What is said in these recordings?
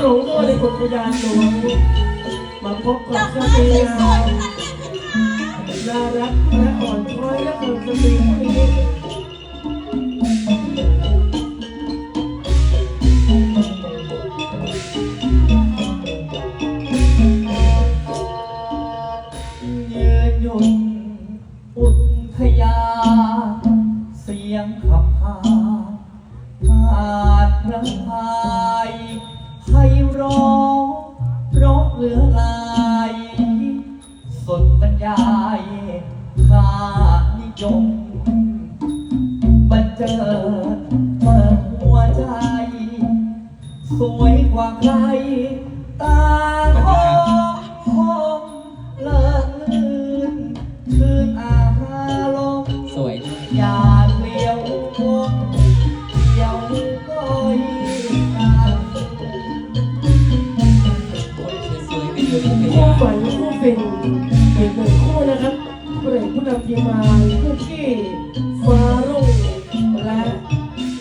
ทยานหลวงมาพบดกัอบกสไม้ตรีสวงายมๆทั้งนั้นเลยค่ะน่ารักและอ่อนช้อยและเกินสตรียืนยุ่นอุทยา เสียงขับพาผ่านพระพาย ไพเราะร้องเหลือลายสุดบรรยาย คู่ยาฝันคู่เป็นเปิดเปิดคู่นะครับพระเอกผู้นำทีมาคู่ที่ฟ้ารุ่งและ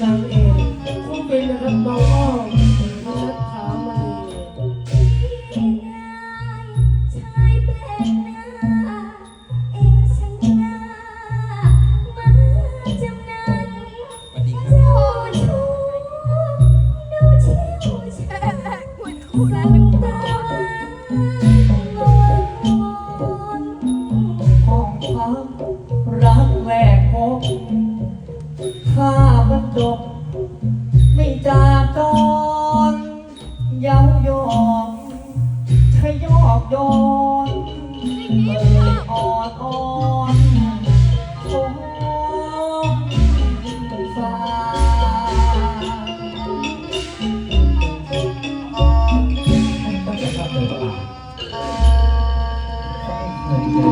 นางเอกคู่เป็นนะครับน้อง อ่ยอ่อนอ่อนคงฟ้าเคยเจอ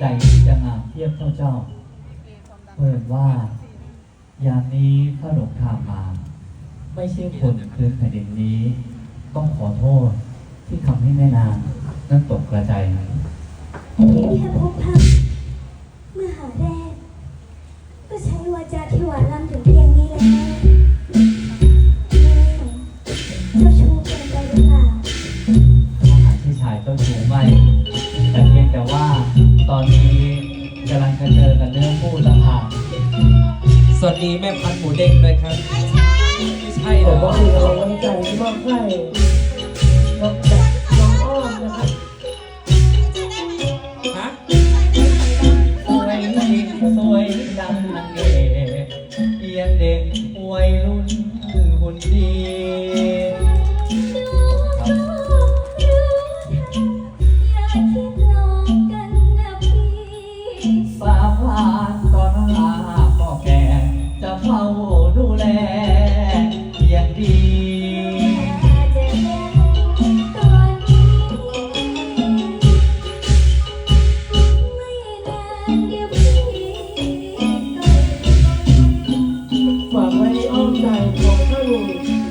ใดที่จะงามเทียบเท่าเจ้าเพิ่นว่ายามนี้พระหลวงทางมา ไม่ใช่คนพื้นแผ่นดินนี้ ต้องขอโทษที่ทำให้แม่นาง นั้นตกกระใจเพียงแค่พบพักเมื่อหาแรก ก็ใช้วาจาที่หวานล้ำถึงเพียงนี้แล้วเจ้าชู้เกินไปหรือเปล่าอาหารที่ชายเจ้าชู้ไม่แต่เพียงแต่ว่าตอนนี้กำลังจะเจอกันเรื่องคู่ต่างหากสวัสดีแม่พันธุ์หมูเด้งด้วยครับ ไม่ใช่ผเหรมอว่ามีกำลังใจที่มอบให้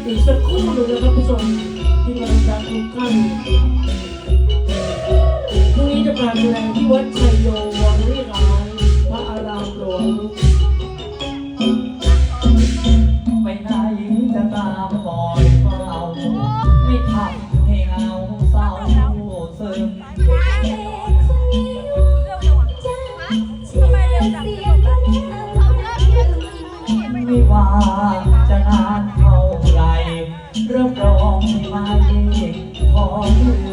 อีกสักครู่หนึ่งนะครับผู้ชมที่กำลังจะทุกท่านพรุ่งนี้จะการแสดงที่วัดชัยโยวรวิหารพระอารามหลวงไปไหนจะตามคอยเฝ้าไม่ทำให้เงาเศร้าซึมไม่ว่า ริ่มรองไม่ขอลืม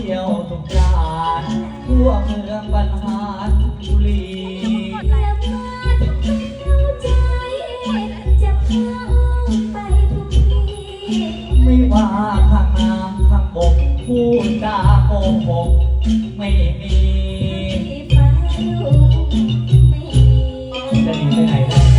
ที่ยวทุกร้านทั่วเมืองบรรหารบุรีไม่ว่าทางน้ำทางบกพูดจาโกหกไม่มีจะหนีไปไหนได้ไง